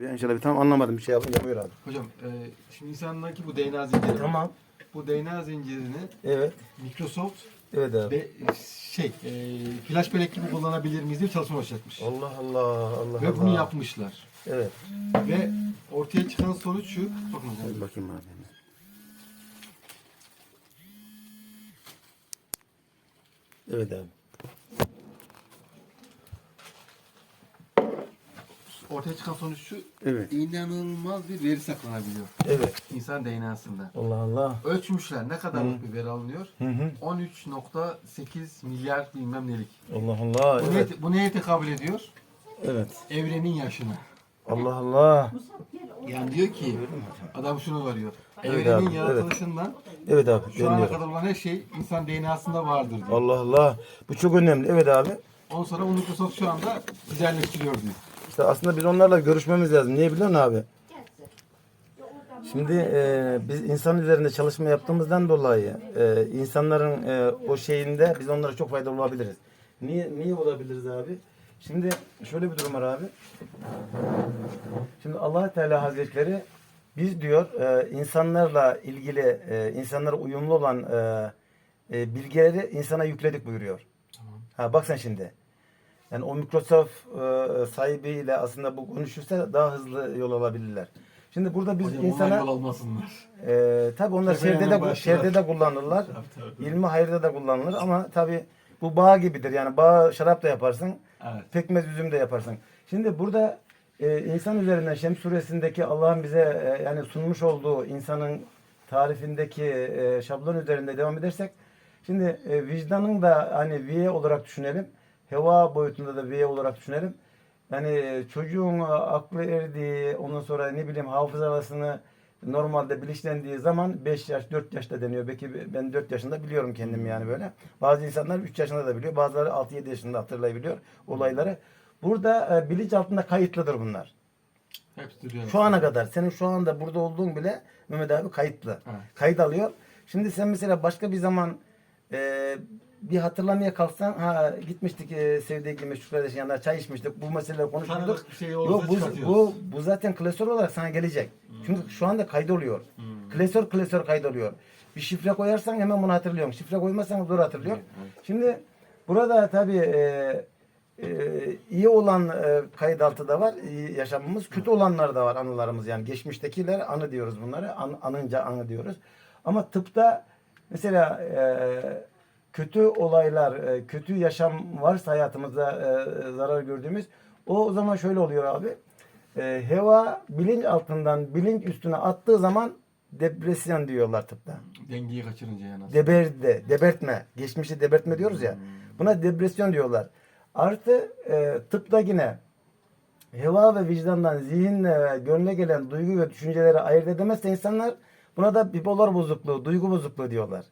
İnşallah bir tam anlamadım bir şey yapınca buyur abi. Hocam e, şimdi insandaki bu DNA zinciri. Tamam. Bu DNA zincirini Evet. Microsoft Evet abi. ve şey e, flash bellek gibi kullanabilir miyiz diye bir çalışma başlatmış. Allah Allah Allah Ve Allah. bunu yapmışlar. Evet. Ve ortaya çıkan sonuç şu. Bakın hocam. Hadi bakayım abi. Evet abi. Ortaya çıkan sonuç şu. Evet. İnanılmaz bir veri saklanabiliyor. Evet. İnsan DNA'sında. Allah Allah. Ölçmüşler ne kadarlık bir veri alınıyor? Hı hı. 13.8 milyar bilmem nelik. Allah Allah. Bu, Evet. ne, bu neye tekabül ediyor? Evet. Evrenin yaşına. Allah Allah. Yani diyor ki adam şunu varıyor. Evet Evrenin abi, yaratılışından Evet abi. şu ana kadar olan her şey insan DNA'sında vardır diyor. Allah Allah. Bu çok önemli. Evet abi. Ondan sonra bu Microsoft şu anda güzelleştiriyor diyor. İşte aslında biz onlarla görüşmemiz lazım. Niye biliyor musun abi? Şimdi e, biz insan üzerinde çalışma yaptığımızdan dolayı e, insanların e, o şeyinde biz onlara çok faydalı olabiliriz. Niye niye olabiliriz abi? Şimdi şöyle bir durum var abi. Şimdi Allah Teala Hazretleri biz diyor e, insanlarla ilgili e, insanlara uyumlu olan e, e, bilgileri insana yükledik buyuruyor. Ha bak sen şimdi. Yani o Microsoft e, sahibiyle aslında bu konuşursa daha hızlı yol alabilirler. Şimdi burada biz Hocam insana yol almasınlar. e, tabi onlar Tepeye şerde de, başlar. şerde de kullanırlar. Tabii, tabii. İlmi hayırda da kullanılır ama tabi bu bağ gibidir. Yani bağ şarap da yaparsın. Evet. Pekmez üzüm de yaparsın. Şimdi burada e, insan üzerinden Şems suresindeki Allah'ın bize e, yani sunmuş olduğu insanın tarifindeki e, şablon üzerinde devam edersek şimdi e, vicdanın da hani viye olarak düşünelim. Heva boyutunda da viye olarak düşünelim. Yani çocuğun aklı erdiği, ondan sonra ne bileyim hafızalasını normalde bilinçlendiği zaman 5 yaş, 4 yaşta deniyor. Belki ben 4 yaşında biliyorum kendim yani böyle. Bazı insanlar 3 yaşında da biliyor. Bazıları 6-7 yaşında hatırlayabiliyor olayları. Burada e, bilinç altında kayıtlıdır bunlar. Hepsi. Şu ana kadar senin şu anda burada olduğun bile Mehmet abi kayıtlı. Evet. Kayıt alıyor. Şimdi sen mesela başka bir zaman e, bir hatırlamaya kalksan ha gitmiştik e, sevdiği meşhur kardeşin yanına çay içmiştik. Bu meseleleri konuşmuştuk. Tanıdık bir şey Yok, bu, çıkartıyoruz. bu, bu zaten klasör olarak sana gelecek. Çünkü şu anda kaydoluyor. Klasör klasör kaydoluyor. Bir şifre koyarsan hemen bunu hatırlıyorsun. Şifre koymazsan zor hatırlıyor. Şimdi burada tabii e, e, iyi olan e, kayıt altı da var, iyi yaşamımız. Kötü olanlar da var anılarımız yani. Geçmiştekiler anı diyoruz bunları. An, anınca anı diyoruz. Ama tıpta mesela e, kötü olaylar, e, kötü yaşam varsa hayatımızda e, zarar gördüğümüz o, zaman şöyle oluyor abi. E, heva bilinç altından bilinç üstüne attığı zaman depresyon diyorlar tıpta. Dengeyi kaçırınca yani. Deberde, debertme. Geçmişi debertme diyoruz ya. Buna depresyon diyorlar. Artı e, tıpta yine heva ve vicdandan zihinle ve gönle gelen duygu ve düşünceleri ayırt edemezse insanlar buna da bipolar bozukluğu, duygu bozukluğu diyorlar.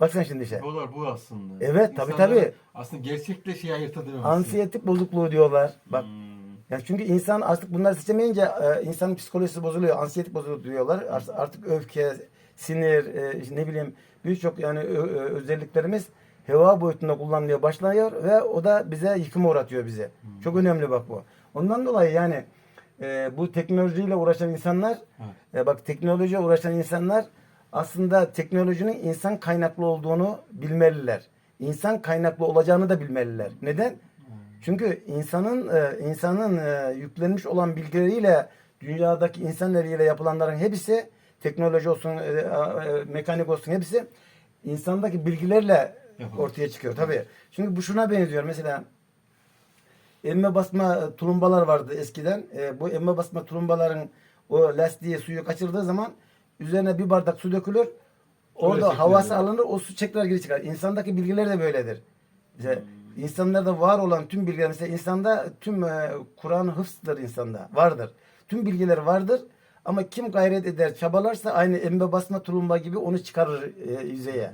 Hmm. Bak sen şimdi işe. Dolar bu aslında. Evet, İnsanların tabii. Aslında gerçekle şeyi ayırt edemezsin. Anksiyetik bozukluğu diyorlar. Bak Hmm. Yani çünkü insan artık bunları seçemeyince e, insanın psikolojisi bozuluyor. Anksiyetik bozuluyor diyorlar. Art- Artık öfke, sinir, e, işte ne bileyim birçok yani ö- ö- özelliklerimiz heva boyutunda kullanılıyor başlıyor ve o da bize yıkıma uğratıyor bize. Çok önemli bak bu. Ondan dolayı yani e, bu teknolojiyle uğraşan insanlar e, bak teknolojiye uğraşan insanlar aslında teknolojinin insan kaynaklı olduğunu bilmeliler. İnsan kaynaklı olacağını da bilmeliler. Neden? Çünkü insanın e, insanın e, yüklenmiş olan bilgileriyle dünyadaki insanlarıyla yapılanların hepsi teknoloji olsun, e, mekanik olsun hepsi insandaki bilgilerle ortaya çıkıyor. Tabii. Çünkü bu şuna benziyor. Mesela emme basma tulumbalar vardı eskiden. Bu emme basma tulumbaların o lastiği suyu kaçırdığı zaman üzerine bir bardak su dökülür. Orada çekilir havası alınır, o su tekrar geri çıkar. İnsandaki bilgiler de böyledir. İşte insanlarda var olan tüm bilgiler mesela insanda tüm e, Kur'an hıfzdır insanda vardır. Tüm bilgiler vardır ama kim gayret eder çabalarsa aynı embe basma tulumba gibi onu çıkarır e, yüzeye.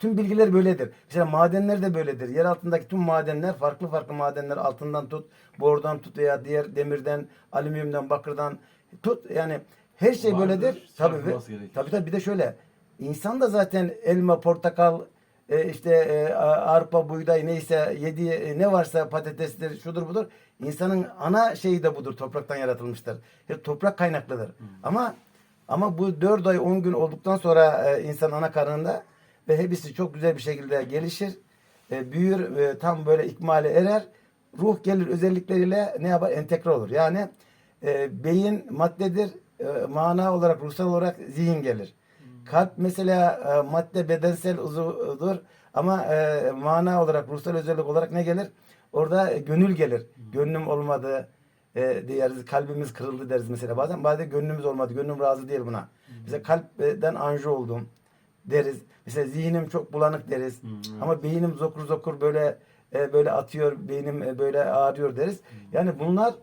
Tüm bilgiler böyledir. Mesela madenler de böyledir. Yer altındaki tüm madenler farklı farklı madenler altından tut, bordan tut veya diğer demirden, alüminyumdan, bakırdan tut. Yani her şey Vardır, böyledir. Tabii, ve- tabii tabii bir de şöyle. İnsan da zaten elma, portakal, e, işte e, arpa, buğday neyse yediği e, ne varsa patatestir, şudur budur. İnsanın ana şeyi de budur. Topraktan yaratılmıştır. Hep toprak kaynaklıdır. Ama ama bu 4 ay 10 gün olduktan sonra e, insan ana karnında ve hepsi çok güzel bir şekilde gelişir. E, büyür, e, tam böyle ikmale erer. Ruh gelir özellikleriyle ne yapar? Entegre olur. Yani e, beyin maddedir, e, mana olarak, ruhsal olarak zihin gelir. Kalp mesela e, madde bedensel uzuvdur ama e, mana olarak, ruhsal özellik olarak ne gelir? Orada e, gönül gelir. Gönlüm olmadı e, deriz, kalbimiz kırıldı deriz mesela bazen. Bazen gönlümüz olmadı, gönlüm razı değil buna. Mesela kalpten anju oldum deriz. Mesela zihnim çok bulanık deriz. Ama beynim zokur zokur böyle e, böyle atıyor, beynim e, böyle ağrıyor deriz. Yani bunlar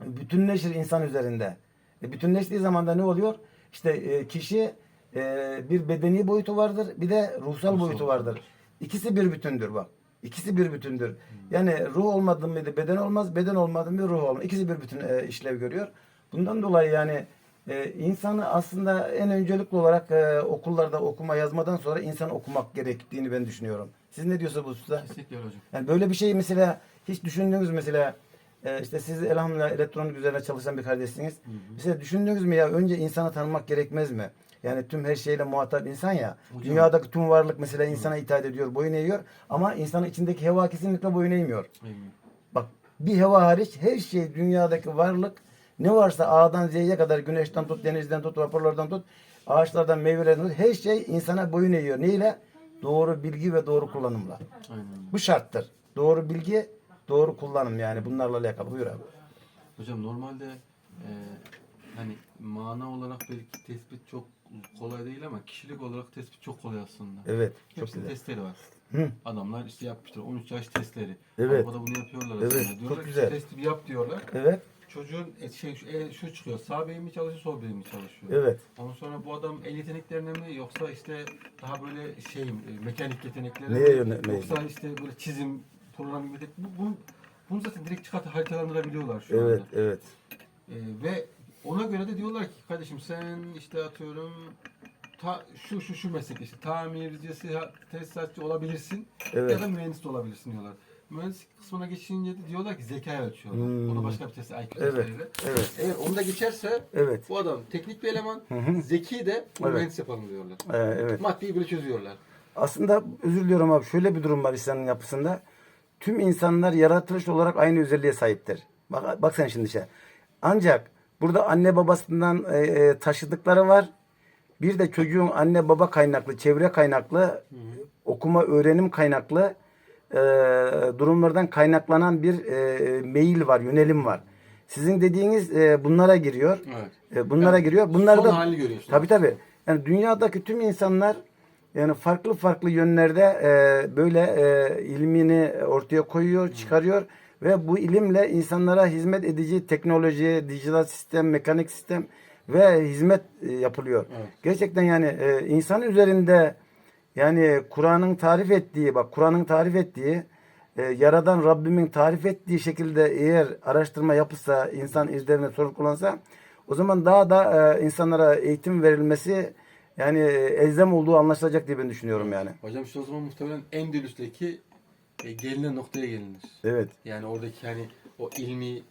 bütünleşir insan üzerinde. E, bütünleştiği zaman da ne oluyor? İşte e, kişi e, bir bedeni boyutu vardır, bir de ruhsal boyutu vardır. İkisi bir bütündür bak. İkisi bir bütündür. Yani ruh olmadı mıydı beden olmaz, beden olmadı mı ruh olmaz. İkisi bir bütün e, işlev görüyor. Bundan dolayı yani e, insanı aslında en öncelikli olarak e, okullarda okuma yazmadan sonra insan okumak gerektiğini ben düşünüyorum. Siz ne diyorsunuz bu hususta? Kesinlikle hocam. Yani böyle bir şey mesela hiç düşündünüz mesela e, işte siz elhamdülillah elektronik üzerine çalışan bir kardeşsiniz. Mesela düşündünüz mü ya önce insanı tanımak gerekmez mi? Yani tüm her şeyle muhatap insan ya. Hocam. Dünyadaki tüm varlık mesela insana itaat ediyor, boyun eğiyor. Ama insanın içindeki heva kesinlikle boyun eğmiyor. Eyvallah. Bak bir heva hariç her şey dünyadaki varlık ne varsa A'dan Z'ye kadar güneşten tut, denizden tut, vapurlardan tut, ağaçlardan, meyvelerden tut her şey insana boyun eğiyor. Neyle? Doğru bilgi ve doğru kullanımla. Aynen. Bu şarttır. Doğru bilgi, doğru kullanım yani bunlarla alakalı. Buyur abi. Hocam normalde e, hani mana olarak belki tespit çok kolay değil ama kişilik olarak tespit çok kolay aslında. Evet. Çok Hepsinin güzel. testleri var. Hı. Adamlar işte yapmışlar 13 yaş testleri. Evet. Avrupa'da bunu yapıyorlar Evet, aslında. çok Diyorlar ki, güzel. Testi bir yap diyorlar. Evet. Çocuğun e, şey şu, e, şu çıkıyor. Sağ beyin mi çalışıyor, sol beyin mi çalışıyor? Evet. Ondan sonra bu adam el yeteneklerine mi yoksa işte daha böyle şey e, mekanik yeteneklerine Neye mi? yönelmeyi? Yoksa işte böyle çizim, program gibi. Bu, bu, bunu zaten direkt çıkartıp haritalandırabiliyorlar şu Evet. anda. Evet. E, ve ona göre de diyorlar ki kardeşim sen işte atıyorum ta, şu şu şu meslek işte tamircisi, tesisatçı olabilirsin Evet. ya da mühendis olabilirsin diyorlar. Mühendislik kısmına geçince de diyorlar ki zeka ölçüyorlar. Hmm. Ona başka bir test IQ Evet. Evet. Eğer onu da geçerse Evet. bu adam teknik bir eleman, zeki de Evet. mühendis yapalım diyorlar. Ee, evet. Maddeyi böyle çözüyorlar. Aslında özür diliyorum abi. Şöyle bir durum var insanın yapısında. Tüm insanlar yaratılış olarak aynı özelliğe sahiptir. Bak, bak sen şimdi şey. Ancak burada anne babasından e, e, taşıdıkları var. Bir de çocuğun anne baba kaynaklı, çevre kaynaklı, okuma öğrenim kaynaklı e, durumlardan kaynaklanan bir e, meyil var, yönelim var. Sizin dediğiniz e, bunlara giriyor. Evet. E, bunlara Yani giriyor. Bunlar da. Tabii tabii. Yani dünyadaki tüm insanlar yani farklı farklı yönlerde e, böyle e, ilmini ortaya koyuyor, çıkarıyor ve bu ilimle insanlara hizmet edici teknoloji, dijital sistem, mekanik sistem ve hizmet e, yapılıyor. Evet. Gerçekten yani e, insan üzerinde yani Kur'an'ın tarif ettiği bak Kur'an'ın tarif ettiği e, yaradan Rabbimin tarif ettiği şekilde eğer araştırma yapılsa, insan izlerine soru kullansa o zaman daha da e, insanlara eğitim verilmesi yani e, elzem olduğu anlaşılacak diye ben düşünüyorum yani. Hocam işte o zaman muhtemelen Endülüs'teki e, gelinen noktaya gelinir. Evet. Yani oradaki hani o ilmi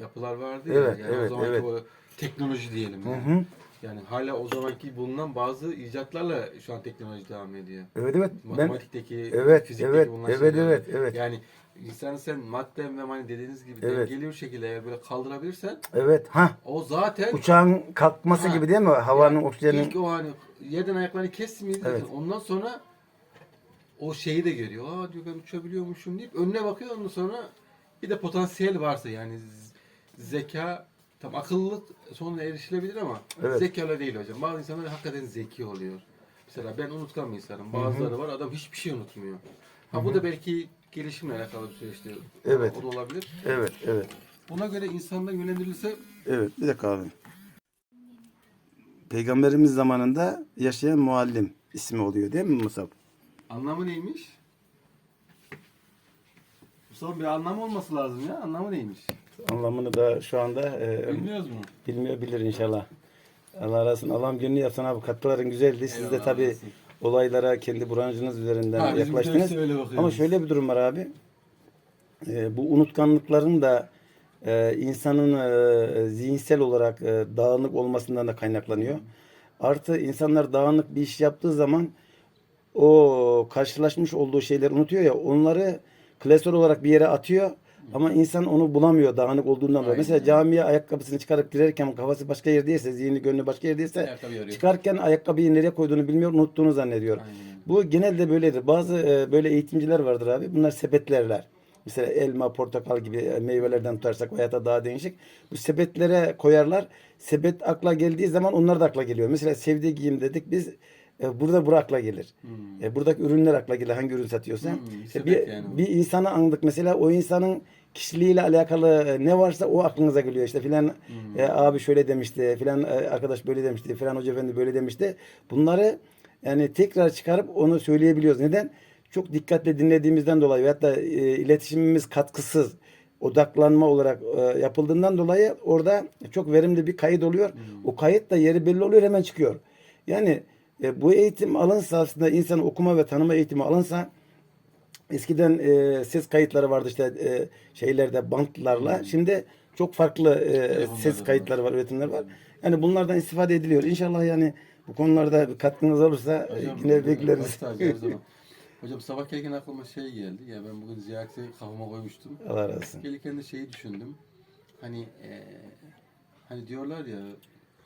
yapılar vardı Evet, ya. Yani evet, o zamanki evet. o teknoloji diyelim. Hı Yani. hı. Yani hala o zamanki bulunan bazı icatlarla şu an teknoloji devam ediyor. Evet evet. Ben Matematikteki, Evet, fizikteki evet, bulunan evet, şeyler. evet, evet. Yani insan sen madde ve hani dediğiniz gibi Evet. dengeli bir şekilde eğer böyle kaldırabilirsen evet. Ha. o zaten Uçağın kalkması Ha. gibi değil mi? Havanın, yani oksijenin. ilk o hani yerden ayaklarını zaten. Evet. Ondan sonra o şeyi de görüyor. Aa diyor ben uçabiliyormuşum deyip önüne bakıyor ondan sonra bir de potansiyel varsa yani zeka tam akıllılık sonuna erişilebilir ama Evet. zeka öyle değil hocam. Bazı insanlar hakikaten zeki oluyor. Mesela ben unutkan bir insanım. Bazıları var adam hiçbir şey unutmuyor. Ha bu da belki gelişimle alakalı bir süreçte. Evet. O da olabilir. Evet, evet. Buna göre insanlar yönlendirilse Evet, bir dakika abi. Peygamberimiz zamanında yaşayan muallim ismi oluyor değil mi Musab? Anlamı neymiş? Son bir anlamı olması lazım ya. Anlamı neymiş? Anlamını da şu anda e, Bilmiyoruz mu? bilmiyor bilir inşallah. Allah razı olsun. Allah'ım gönlü yapsın abi. Katkıların güzeldi. Siz de Eyvallah, tabii razı olsun. olaylara kendi branşınız üzerinden Ha, bizim yaklaştınız. öyle. Ama şöyle bir durum var abi. Ee, bu unutkanlıkların da e, insanın e, zihinsel olarak e, dağınık olmasından da kaynaklanıyor. Artı insanlar dağınık bir iş yaptığı zaman o karşılaşmış olduğu şeyleri unutuyor ya onları klasör olarak bir yere atıyor ama insan onu bulamıyor dağınık olduğundan dolayı. Aynen. Mesela camiye ayakkabısını çıkarıp girerken kafası başka yerdeyse, zihni gönlü başka yerdeyse çıkarken ayakkabıyı nereye koyduğunu bilmiyor, unuttuğunu zannediyor. Aynen. Bu genelde böyledir. Bazı e, böyle eğitimciler vardır abi. Bunlar sepetlerler. Mesela elma, portakal gibi e, meyvelerden tutarsak hayata daha değişik. Bu sepetlere koyarlar. Sepet akla geldiği zaman onlar da akla geliyor. Mesela sevdiği giyim dedik biz e, burada bura akla gelir. E, buradaki ürünler akla gelir. Hangi ürün satıyorsa. Hmm, sepet bir, yani bir insanı andık mesela o insanın kişiliğiyle alakalı e, ne varsa o aklınıza geliyor. İşte filan Hmm. e, abi şöyle demişti, filan e, arkadaş böyle demişti, filan hoca efendi böyle demişti. Bunları yani tekrar çıkarıp onu söyleyebiliyoruz. Neden? Çok dikkatle dinlediğimizden dolayı veyahut da e, iletişimimiz katkısız odaklanma olarak e, yapıldığından dolayı orada çok verimli bir kayıt oluyor. O kayıt da yeri belli oluyor hemen çıkıyor. Yani e, bu eğitim alınsa aslında insan okuma ve tanıma eğitimi alınsa Eskiden e, ses kayıtları vardı işte e, şeylerde bantlarla. Şimdi çok farklı e, ses kayıtları var, üretimler var. Yani bunlardan istifade ediliyor. İnşallah yani bu konularda bir katkınız olursa e, Hocam, yine bekleriz. Hocam sabah gelirken aklıma şey geldi. Ya ben bugün ziyareti kafama koymuştum. Allah razı olsun. Gelirken de şeyi düşündüm. Hani eee, hani diyorlar ya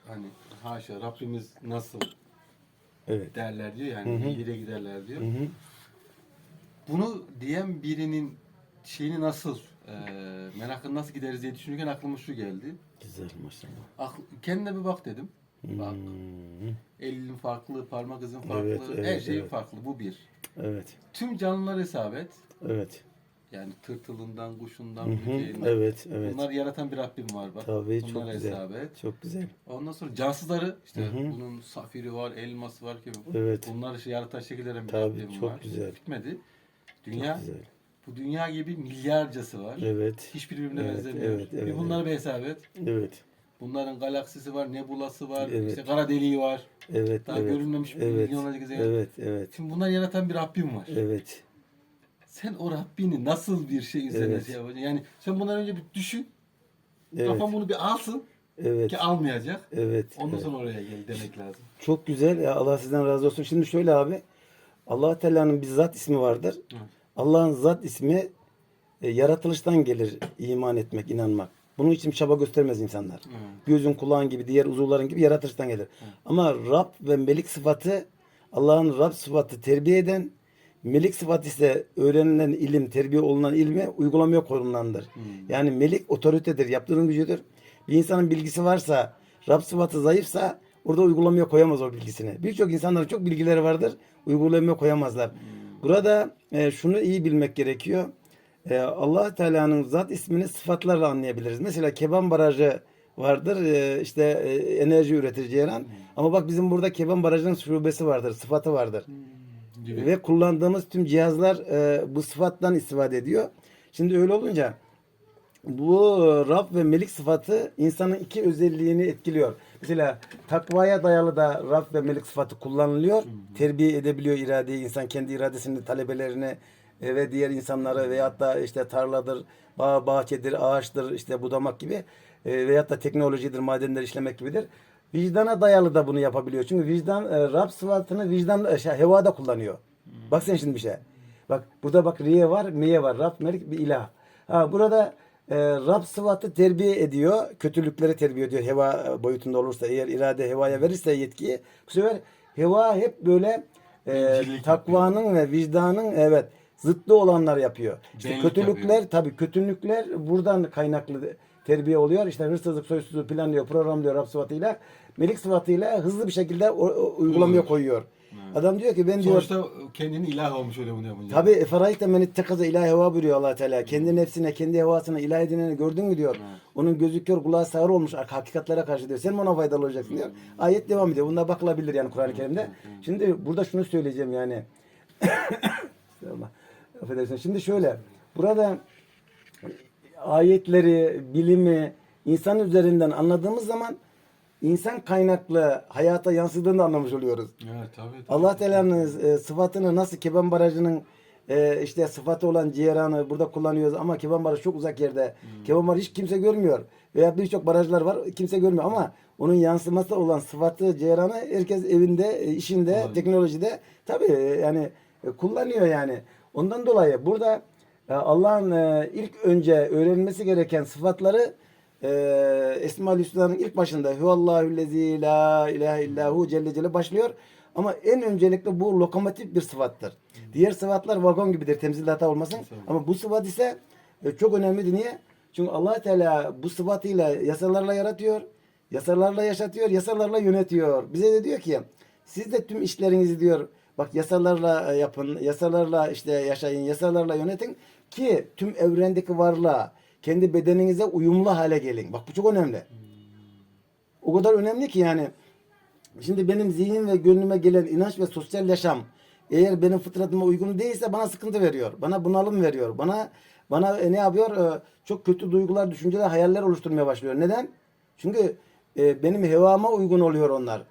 hani haşa Rabbimiz nasıl Evet. derler diyor yani Hı hı. iyiliğe giderler diyor. Hı hı. Bunu diyen birinin şeyini nasıl eee merakını nasıl gideriz diye düşünürken aklıma şu geldi. Güzel maşallah. Akl- kendine bir bak dedim. Bak Hmm, elin farklı, parmak izin farklı, Evet, her evet, şey evet. farklı. Bu bir. Evet. Tüm canlıları hesap et. Evet. Yani tırtılından, kuşundan, Hı hı. böceğinden. Evet, evet. Bunları yaratan bir Rabbim var bak. Tabii çok güzel. hesap et. Çok güzel. Ondan sonra cansızları işte Hı hı. bunun safiri var, elması var gibi. Evet. Bunları şey yaratan şekillerin bir Tabii, Rabbim çok var. güzel. Bitmedi. Dünya, Çok güzel. bu dünya gibi milyarcası var. Evet. Hiçbiri birbirine Evet, benzemiyor. evet, evet, bir bunları bir hesap et. Evet. Bunların galaksisi var, nebulası var, Evet. işte kara deliği var. Evet. Daha evet. görünmemiş bir evet. milyonlarca gezegen. Evet. Evet. Şimdi bunları yaratan bir Rabbim var. Evet. Sen o Rabbini nasıl bir şey üzerine Evet. şey yapacaksın? Yani sen bundan önce bir düşün. Evet. Kafan bunu bir alsın Evet. ki almayacak. Evet. Ondan evet. sonra oraya gel demek lazım. Çok güzel. Ya Allah sizden razı olsun. Şimdi şöyle abi. Allah Teala'nın bir zat ismi vardır. Allah'ın zat ismi e, yaratılıştan gelir iman etmek, inanmak. Bunun için çaba göstermez insanlar. Evet. Gözün, kulağın gibi, diğer uzuvların gibi yaratılıştan gelir. Ama Rab ve Melik sıfatı Allah'ın Rab sıfatı terbiye eden, Melik sıfatı ise öğrenilen ilim, terbiye olunan ilmi uygulamaya konulandır. Yani Melik otoritedir, yaptığının gücüdür. Bir insanın bilgisi varsa, Rab sıfatı zayıfsa orada uygulamaya koyamaz o bilgisini. Birçok insanların çok bilgileri vardır, uygulamaya koyamazlar. Burada e, şunu iyi bilmek gerekiyor. E, allah Teala'nın zat ismini sıfatlarla anlayabiliriz. Mesela Keban Barajı vardır. e, işte e, enerji üretici Ceylan. Ama bak bizim burada Keban Barajı'nın şubesi vardır, sıfatı vardır. Gibi. Ve kullandığımız tüm cihazlar e, bu sıfattan istifade ediyor. Şimdi öyle olunca bu Rab ve Melik sıfatı insanın iki özelliğini etkiliyor. Mesela takvaya dayalı da Rab ve Melik sıfatı kullanılıyor. Terbiye edebiliyor iradeyi. insan kendi iradesini, talebelerini e, ve diğer insanları veyahut da işte tarladır, bağ, bahçedir, ağaçtır, işte budamak gibi e, veyahut da teknolojidir, madenleri işlemek gibidir. Vicdana dayalı da bunu yapabiliyor. Çünkü vicdan, e, Rab sıfatını vicdan, e, şey, hevada kullanıyor. Bak sen şimdi bir şey. Bak burada bak riye var, miye var. Rab, melik bir ilah. Ha, burada e, Rab sıfatı terbiye ediyor. Kötülükleri terbiye ediyor. Heva boyutunda olursa eğer irade hevaya verirse yetkiyi bu sefer heva hep böyle e, Bencillik takvanın ve vicdanın evet zıttı olanlar yapıyor. İşte Benlik kötülükler yapıyor. tabii kötülükler buradan kaynaklı terbiye oluyor. İşte hırsızlık, soysuzluğu planlıyor, programlıyor Rab sıfatıyla. Melik sıfatıyla hızlı bir şekilde uygulamaya Uygular. koyuyor. Adam diyor ki ben diyor Sonuçta kendini ilah olmuş öyle bunu yapınca. Tabi Eferayte men ittekaza ilahe heva buyuruyor allah Teala. Kendi nefsine, kendi hevasına ilah edineni gördün mü diyor. Onun gözü kör, kulağı sağır olmuş hakikatlere karşı diyor. Sen mi ona faydalı olacaksın diyor. Ayet devam ediyor. Bunda bakılabilir yani Kur'an-ı Kerim'de. Şimdi burada şunu söyleyeceğim yani. Affedersin. Şimdi şöyle. Burada ayetleri, bilimi insan üzerinden anladığımız zaman insan kaynaklı hayata yansıdığını da anlamış oluyoruz. Evet tabii. tabii. Allah Teala'nın e, sıfatını nasıl Keban Barajı'nın e, işte sıfatı olan ciğeranı burada kullanıyoruz ama Keban Barajı çok uzak yerde. Keban Barajı hiç kimse görmüyor. Veya birçok barajlar var kimse görmüyor ama onun yansıması olan sıfatı ciğeranı herkes evinde, e, işinde, Kullanıyor. teknolojide tabii e, yani e, kullanıyor yani. Ondan dolayı burada Allah'ın e, ilk önce öğrenilmesi gereken sıfatları e, Esma-ül Hüsna'nın ilk başında Huvallahüllezî la ilahe illahu celle celle başlıyor. Ama en öncelikle bu lokomotif bir sıfattır. Diğer sıfatlar vagon gibidir temsilde hata olmasın. Ama bu sıfat ise e, çok önemlidir. Niye? Çünkü allah Teala bu sıfatıyla yasalarla yaratıyor. Yasalarla yaşatıyor, yasalarla yönetiyor. Bize de diyor ki siz de tüm işlerinizi diyor bak yasalarla yapın, yasalarla işte yaşayın, yasalarla yönetin ki tüm evrendeki varlığa, kendi bedeninize uyumlu hale gelin. Bak bu çok önemli. O kadar önemli ki yani Şimdi benim zihin ve gönlüme gelen inanç ve sosyal yaşam eğer benim fıtratıma uygun değilse bana sıkıntı veriyor. Bana bunalım veriyor. Bana bana e, ne yapıyor? E, çok kötü duygular, düşünceler, hayaller oluşturmaya başlıyor. Neden? Çünkü e, benim hevama uygun oluyor onlar.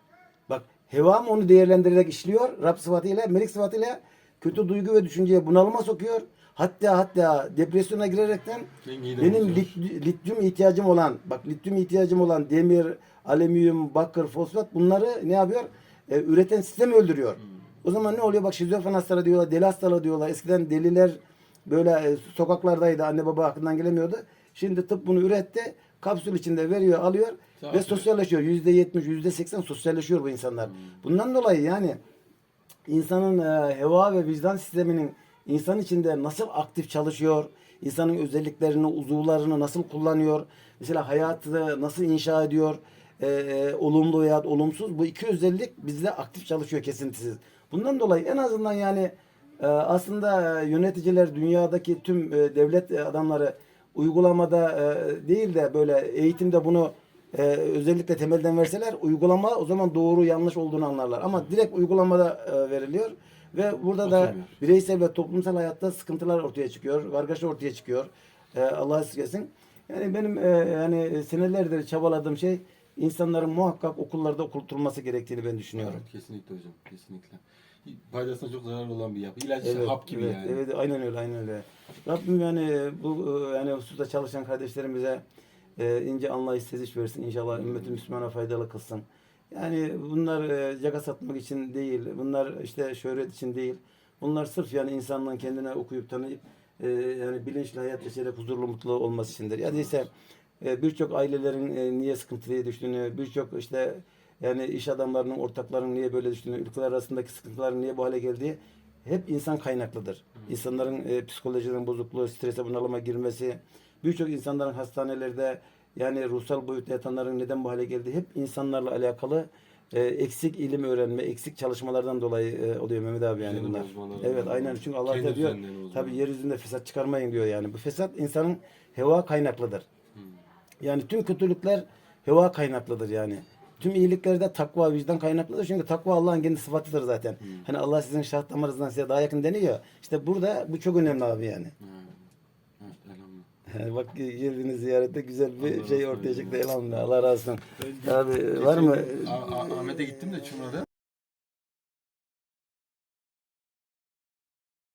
Bak hevam onu değerlendirerek işliyor. Rab sıfatıyla, melik sıfatıyla kötü duygu ve düşünceye bunalıma sokuyor. Hatta hatta depresyona girerekten Dengeyi de benim lit- lityum ihtiyacım olan, bak lityum ihtiyacım olan demir, alüminyum, bakır, fosfat bunları ne yapıyor? E, üreten sistemi öldürüyor. O zaman ne oluyor? Bak şizofren hastaları diyorlar, deli hastaları diyorlar. Eskiden deliler böyle e, sokaklardaydı, anne baba aklından gelemiyordu. Şimdi tıp bunu üretti, kapsül içinde veriyor, alıyor Sağ ve sosyalleşiyor. Yüzde yetmiş, yüzde seksen sosyalleşiyor bu insanlar. Bundan dolayı yani insanın e, heva ve vicdan sisteminin insan içinde nasıl aktif çalışıyor, insanın özelliklerini, uzuvlarını nasıl kullanıyor, mesela hayatı nasıl inşa ediyor, e, e, olumlu veya olumsuz bu iki özellik bizde aktif çalışıyor kesintisiz. Bundan dolayı en azından yani e, aslında e, yöneticiler dünyadaki tüm e, devlet adamları uygulamada e, değil de böyle eğitimde bunu e, özellikle temelden verseler uygulama o zaman doğru yanlış olduğunu anlarlar. Ama direkt uygulamada e, veriliyor ve burada da Oturmuyor. bireysel ve toplumsal hayatta sıkıntılar ortaya çıkıyor. Kargaşa ortaya çıkıyor. E, Allah esirgesin. Yani benim e, yani senelerdir çabaladığım şey insanların muhakkak okullarda okutulması gerektiğini ben düşünüyorum. Evet, kesinlikle hocam. Kesinlikle. Faydasına çok zararlı olan bir yapı. İlaç Evet, hap gibi evet, yani. Evet, aynen öyle, aynen öyle. Rabbim yani bu e, yani hususta çalışan kardeşlerimize e, ince anlayış, seziş versin. İnşallah ümmeti Müslümana faydalı kılsın. Yani bunlar e, caka satmak için değil, bunlar işte şöhret için değil. Bunlar sırf yani insanlığın kendine okuyup tanıyıp e, yani bilinçli hayat yaşayarak huzurlu mutlu olması içindir. Ya ise e, birçok ailelerin e, niye sıkıntıya düştüğünü, birçok işte yani iş adamlarının, ortaklarının niye böyle düştüğünü, ülkeler arasındaki sıkıntıların niye bu hale geldiği hep insan kaynaklıdır. İnsanların e, psikolojilerinin bozukluğu, strese bunalıma girmesi, birçok insanların hastanelerde yani ruhsal boyutta yatanların neden bu hale geldiği hep insanlarla alakalı e, eksik ilim öğrenme, eksik çalışmalardan dolayı e, oluyor Mehmet abi yani Düzeni bunlar. bozmaları. Evet aynen çünkü Allah Kendi da diyor düzenlerini bozmaları. tabi yeryüzünde fesat çıkarmayın diyor yani. Bu fesat insanın heva kaynaklıdır. Yani tüm kötülükler heva kaynaklıdır yani. Tüm iyilikler de takva, vicdan kaynaklıdır. Çünkü takva Allah'ın kendi sıfatıdır zaten. Hani Allah sizin şah damarınızdan size daha yakın deniyor. İşte burada bu çok önemli abi yani. Evet. Bak geldiğiniz ziyarette güzel bir Allah şey ortaya çıktı elhamdülillah. Allah razı olsun. Abi var mı? Ahmet'e gittim de Çumra'da.